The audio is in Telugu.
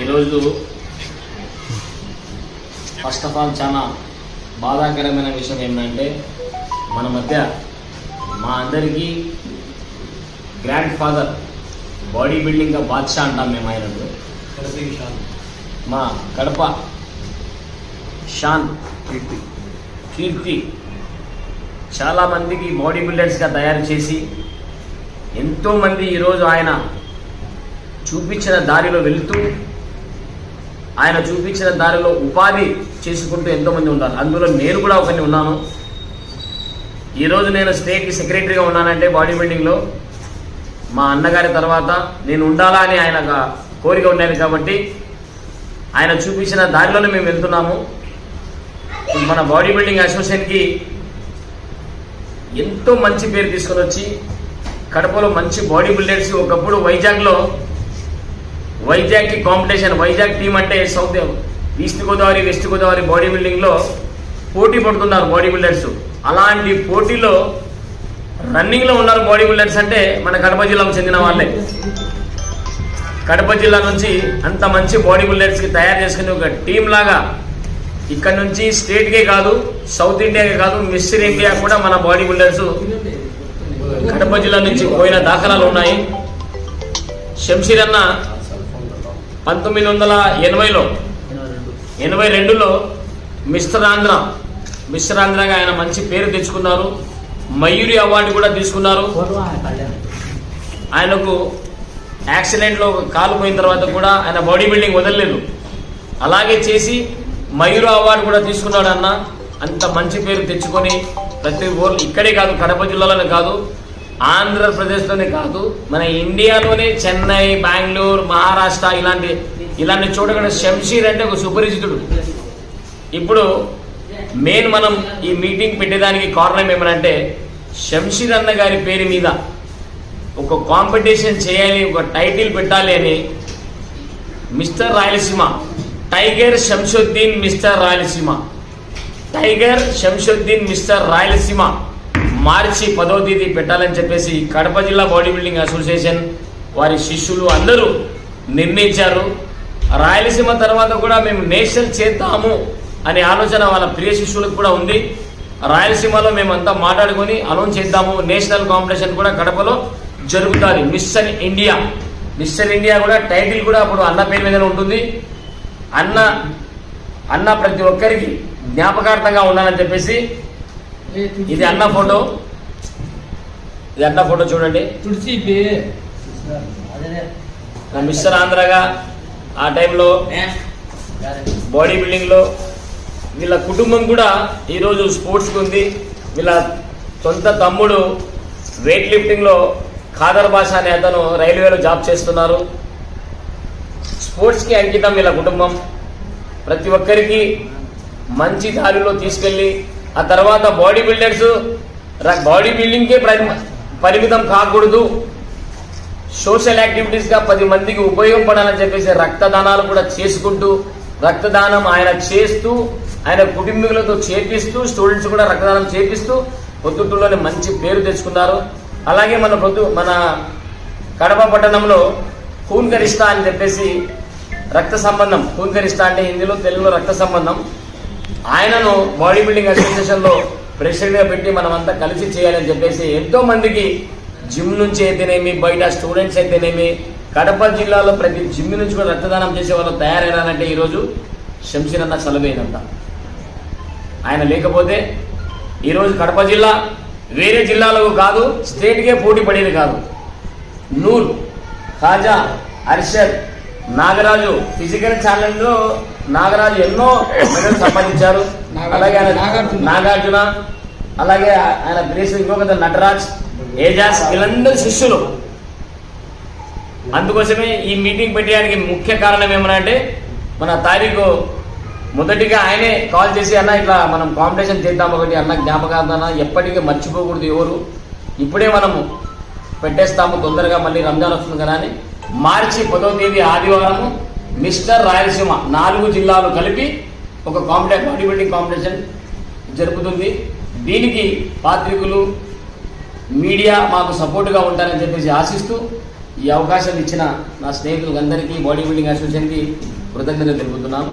ఈరోజు ఫస్ట్ ఆఫ్ ఆల్ చాలా బాధాకరమైన విషయం ఏంటంటే మన మధ్య మా అందరికీ గ్రాండ్ ఫాదర్ బాడీ బిల్డింగ్ బాద్షా అంటాం మేము ఆయనకు మా కడప షాన్ కీర్తి. కీర్తి చాలామందికి బాడీ బిల్డర్స్గా తయారు చేసి ఎంతోమంది ఈరోజు ఆయన చూపించిన దారిలో వెళుతూ ఆయన చూపించిన దారిలో ఉపాధి చేసుకుంటూ ఎంతోమంది ఉన్నారు అందులో నేను కూడా ఒకరిని ఉన్నాను. ఈరోజు నేను స్టేట్కి సెక్రటరీగా ఉన్నానంటే బాడీ బిల్డింగ్లో మా అన్నగారి తర్వాత నేను ఉండాలా అని ఆయన ఒక కోరిక ఉండేది కాబట్టి ఆయన చూపించిన దారిలోనే మేము వెళ్తున్నాము. మన బాడీ బిల్డింగ్ అసోసియేషన్కి ఎంతో మంచి పేరు తీసుకొని వచ్చి కడపలో మంచి బాడీ బిల్డర్స్ ఒకప్పుడు వైజాగ్లో వైజాగ్కి కాంపిటీషన్ వైజాగ్ టీం అంటే south east Godavari west Godavari body బిల్డింగ్లో పోటీ పడుతున్నారు బాడీ బిల్డర్స్ అలాంటి పోటీలో రన్నింగ్లో ఉన్నారు బాడీ బిల్డర్స్ అంటే మన కడప జిల్లాకు చెందిన వాళ్ళే. కడప జిల్లా నుంచి అంత మంచి బాడీ బిల్డర్స్కి తయారు చేసుకుని ఒక టీం లాగా ఇక్కడ నుంచి స్టేట్కే కాదు సౌత్ ఇండియాకే కాదు మిస్టర్ ఇండియా కూడా మన బాడీ బిల్డర్స్ కడప జిల్లా నుంచి పోయిన దాఖలాలు ఉన్నాయి. శంషీర్ అన్న పంతొమ్మిది వందల ఎనభైలో ఎనభై రెండులో మిస్టర్ ఆంధ్ర మిస్టర్ ఆంధ్రగా ఆయన మంచి పేరు తెచ్చుకున్నారు. మయూరి అవార్డు కూడా తీసుకున్నారు. ఆయనకు యాక్సిడెంట్లో కాలు పోయిన తర్వాత కూడా ఆయన బాడీ బిల్డింగ్ వదలలేదు. అలాగే చేసి మయూర అవార్డు కూడా తీసుకున్నాడు అన్న. అంత మంచి పేరు తెచ్చుకొని ప్రతి ఊర్లో ఇక్కడే కాదు కడప జిల్లాలోనే కాదు ఆంధ్రప్రదేశ్లోనే కాదు మన ఇండియాలోనే చెన్నై బెంగళూరు మహారాష్ట్ర ఇలాంటి ఇలాంటి చూడగానే శంషీర్ అంటే ఒక సుపరిచితుడు. ఇప్పుడు మెయిన్ మనం ఈ మీటింగ్ పెట్టేదానికి కారణం ఏమనంటే శంషీర్ అన్న గారి పేరు మీద ఒక కాంపిటీషన్ చేయాలి ఒక టైటిల్ పెట్టాలి అని Mr Rayalaseema tiger Shamshuddin Mr Rayalaseema. Tiger Shamshuddin Mr Rayalaseema మార్చి పదో తేదీ పెట్టాలని చెప్పేసి కడప జిల్లా బాడీ బిల్డింగ్ అసోసియేషన్ వారి శిష్యులు అందరూ నిర్ణయించారు. రాయలసీమ తర్వాత కూడా మేము నేషనల్ చేద్దాము అనే ఆలోచన వాళ్ళ ప్రియ శిష్యులకు కూడా ఉంది. రాయలసీమలో మేమంతా మాట్లాడుకొని అనౌన్స్ చేద్దాము. నేషనల్ కాంపిటీషన్ కూడా కడపలో జరుగుతుంది. Mission India. మిస్సన్ ఇండియా కూడా టైటిల్ కూడా అప్పుడు అన్న పేరు మీదనే ఉంటుంది. అన్న అన్న ప్రతి ఒక్కరికి జ్ఞాపకార్థంగా ఉండాలని చెప్పేసి ఇది అన్న ఫోటో. ఇది అన్న ఫోటో చూడండి. నా మిస్టర్ ఆంధ్రగా ఆ టైంలో బాడీ బిల్డింగ్లో వీళ్ళ కుటుంబం కూడా ఈరోజు స్పోర్ట్స్కి ఉంది. వీళ్ళ సొంత తమ్ముడు వెయిట్ లిఫ్టింగ్లో ఖాదర్ భాష అనే అతను రైల్వేలో జాబ్ చేస్తున్నారు. స్పోర్ట్స్కి అంకితం వీళ్ళ కుటుంబం. ప్రతి ఒక్కరికి మంచి దారిలో తీసుకెళ్ళి ఆ తర్వాత బాడీ బిల్డర్స్ బాడీ బిల్డింగ్కే పరిమితం కాకూడదు. సోషల్ యాక్టివిటీస్గా పది మందికి ఉపయోగపడాలని చెప్పేసి రక్తదానాలు కూడా చేసుకుంటూ రక్తదానం ఆయన చేస్తూ ఆయన కుటుంబీకులతో చేపిస్తూ స్టూడెంట్స్ కూడా రక్తదానం చేపిస్తూ పొద్దుటూరులోనే మంచి పేరు తెచ్చుకున్నారు. అలాగే మన పొద్దు మన కడప పట్టణంలో కూన్కరిష్ట అని చెప్పేసి రక్త సంబంధం కూన్కరిష్ట అంటే హిందీలో తెలుగులో రక్త సంబంధం. ఆయనను బాడీ బిల్డింగ్ అసోసియేషన్లో ప్రెసిడెంట్గా పెట్టి మనమంతా కలిసి చేయాలని చెప్పేసి ఎంతో మందికి జిమ్ నుంచి అయితేనేమి బయట స్టూడెంట్స్ అయితేనేమి కడప జిల్లాలో ప్రతి జిమ్ నుంచి కూడా రక్తదానం చేసే వాళ్ళు తయారైనారంటే ఈరోజు శంషీర్ అన్న చలవేనంట ఆయన లేకపోతే ఈరోజు కడప జిల్లా వేరే జిల్లాలకు కాదు స్టేట్కే పోటీ పడేది కాదు. నూర్ ఖాజా అర్షద్ నాగరాజు ఫిజికల్ ఛాలెంజ్లో నాగరాజు ఎన్నో మెడల్స్ సంపాదించారు. అలాగే ఆయన నాగార్జున. అలాగే ఆయన ప్లేస్ ఇంకొక నటరాజ్ ఏజాస్ వీళ్ళందరూ శిష్యులు అందుకోసమే ఈ మీటింగ్ పెట్టడానికి ముఖ్య కారణం ఏమనంటే మన తారీఖు మొదటిగా ఆయనే కాల్ చేసి అన్న ఇట్లా మనం కాంపిటీషన్ చేద్దాం ఒకటి అన్న జ్ఞాపకార్థన ఎప్పటికీ మర్చిపోకూడదు ఎవరు ఇప్పుడే మనము పెట్టేస్తాము తొందరగా మళ్ళీ రంజాన్ వస్తుంది కదా అని మార్చి పదో తేదీ ఆదివారము మిస్టర్ రాయలసీమ నాలుగు జిల్లాలు కలిపి ఒక కాంపిటే బాడీ బిల్డింగ్ కాంపిటీషన్ జరుపుతుంది. దీనికి పాత్రికులు మీడియా మాకు సపోర్టుగా ఉంటారని చెప్పేసి ఆశిస్తూ ఈ అవకాశాలు ఇచ్చిన నా స్నేహితులందరికీ బాడీ బిల్డింగ్ అసోసియేషన్కి కృతజ్ఞతలు తెలుపుతున్నాను.